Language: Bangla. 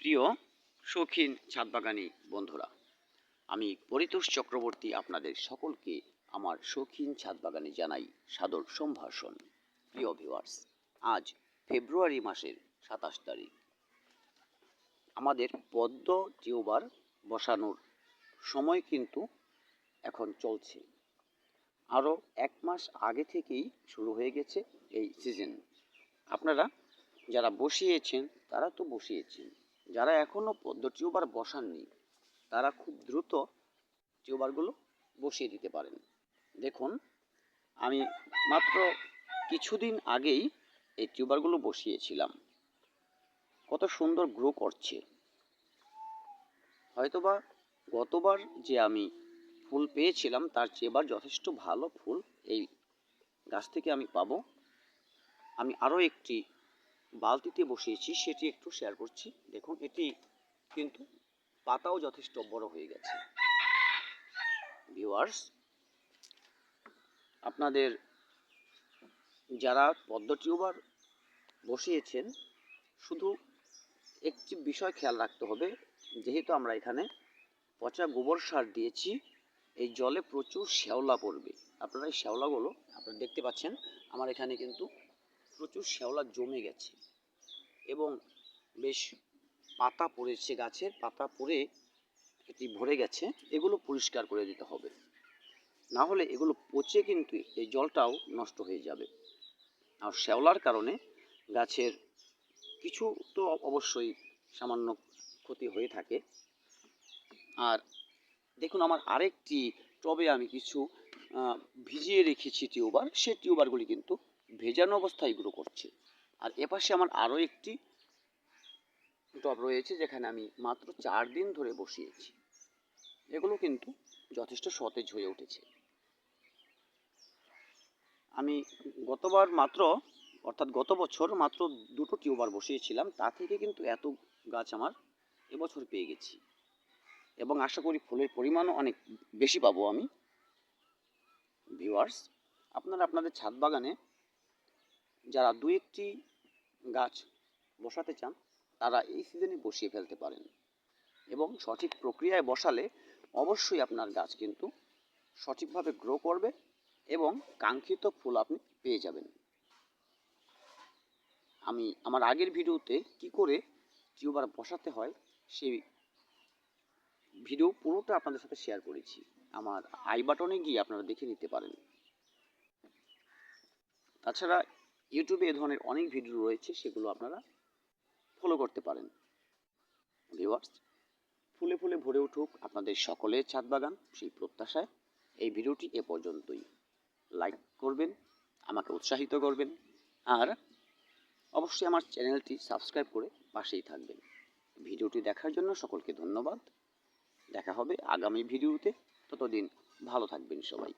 প্রিয় শৌখিন ছাদবাগানি বন্ধুরা, আমি পরিতোষ চক্রবর্তী আপনাদের সকলকে আমার শৌখিন ছাদবাগানে জানাই সাদর সম্ভাষণ। প্রিয় ভিউয়ার্স আজ ফেব্রুয়ারি মাসের সাতাশ তারিখ। আমাদের পদ্ম টিউবার বসানোর সময় কিন্তু এখন চলছে। আরও এক মাস আগে থেকেই শুরু হয়ে গেছে এই সিজন আপনারা যারা বসিয়েছেন, তারা তো বসিয়েছেন। যারা এখনও টিউবার বসাননি, তারা খুব দ্রুত টিউবারগুলো বসিয়ে দিতে পারেন। দেখুন, আমি মাত্র কিছুদিন আগেই এই টিউবারগুলো বসিয়েছিলাম। কত সুন্দর গ্রো করছে। হয়তোবা গতবার যে আমি ফুল পেয়েছিলাম, তার চেয়ে এবার যথেষ্ট ভালো ফুল এই গাছ থেকে আমি পাবো। আমি আরও একটি বালতিতে বসিয়েছি, সেটি একটু শেয়ার করছি। দেখুন, এটি কিন্তু পাতাও যথেষ্ট বড় হয়ে গেছে। ভিউয়ার্স আপনাদের যারা পদ্ম টিউবার বসিয়েছেন, শুধু একটি বিষয় খেয়াল রাখতে হবে। যেহেতু আমরা এখানে পচা গোবর সার দিয়েছি, এই জলে প্রচুর শ্যাওলা পড়বে। আপনারা এই শ্যাওলাগুলো, আপনারা দেখতে পাচ্ছেন, আমার এখানে কিন্তু প্রচুর শ্যাওলা জমে গেছে এবং বেশ পাতা পড়েছে গাছের পাতা পড়ে এটি ভরে গেছে, এগুলো পরিষ্কার করে দিতে হবে। না হলে এগুলো পচে কিন্তু এই জলটাও নষ্ট হয়ে যাবে। আর শ্যাওলার কারণে গাছের কিছু তো অবশ্যই সামান্য ক্ষতি হয়ে থাকে। আর দেখুন, আমার আরেকটি টবে আমি কিছু ভিজিয়ে রেখেছি টিউবার সেই টিউবারগুলি কিন্তু ভেজানো অবস্থায় গ্রো করছে। আর এপাশে আমার আরও একটি টব রয়েছে, যেখানে আমি মাত্র চার দিন ধরে বসিয়েছি। এগুলো কিন্তু যথেষ্ট সতেজ হয়ে উঠেছে। আমি গতবার মাত্র, অর্থাৎ গত বছর মাত্র দুটো টিউবার বসিয়েছিলাম, তা থেকে কিন্তু এত গাছ আমার এবছর পেয়ে গেছি। এবং আশা করি ফুলের পরিমাণও অনেক বেশি পাবো আমি। ভিউয়ার্স আপনারা আপনাদের ছাদ বাগানে যারা দু একটি গাছ বসাতে চান, তারা এই সিজনে বসিয়ে ফেলতে পারেন। এবং সঠিক প্রক্রিয়ায় বসালে অবশ্যই আপনার গাছ কিন্তু সঠিকভাবে গ্রো করবে এবং কাঙ্ক্ষিত ফুল আপনি পেয়ে যাবেন। আমি আমার আগের ভিডিওতে কি করে টিউবার বসাতে হয়, সেই ভিডিও পুরোটা আপনাদের সাথে শেয়ার করেছি। আমার আই বাটনে গিয়ে আপনারা দেখে নিতে পারেন। তাছাড়া ইউটিউবে এ ধরনের অনেক ভিডিও রয়েছে, সেগুলো আপনারা ফলো করতে পারেন। ভিউয়ার্স ফুলে ফুলে ভরে উঠুক আপনাদের সকলের ছাদ বাগান সেই প্রত্যাশায়। এই ভিডিওটি এ পর্যন্তই। লাইক করবেন, আমাকে উৎসাহিত করবেন, আর অবশ্যই আমার চ্যানেলটি সাবস্ক্রাইব করে পাশেই থাকবেন। ভিডিওটি দেখার জন্য সকলকে ধন্যবাদ। দেখা হবে আগামী ভিডিওতে। ততদিন ভালো থাকবেন সবাই।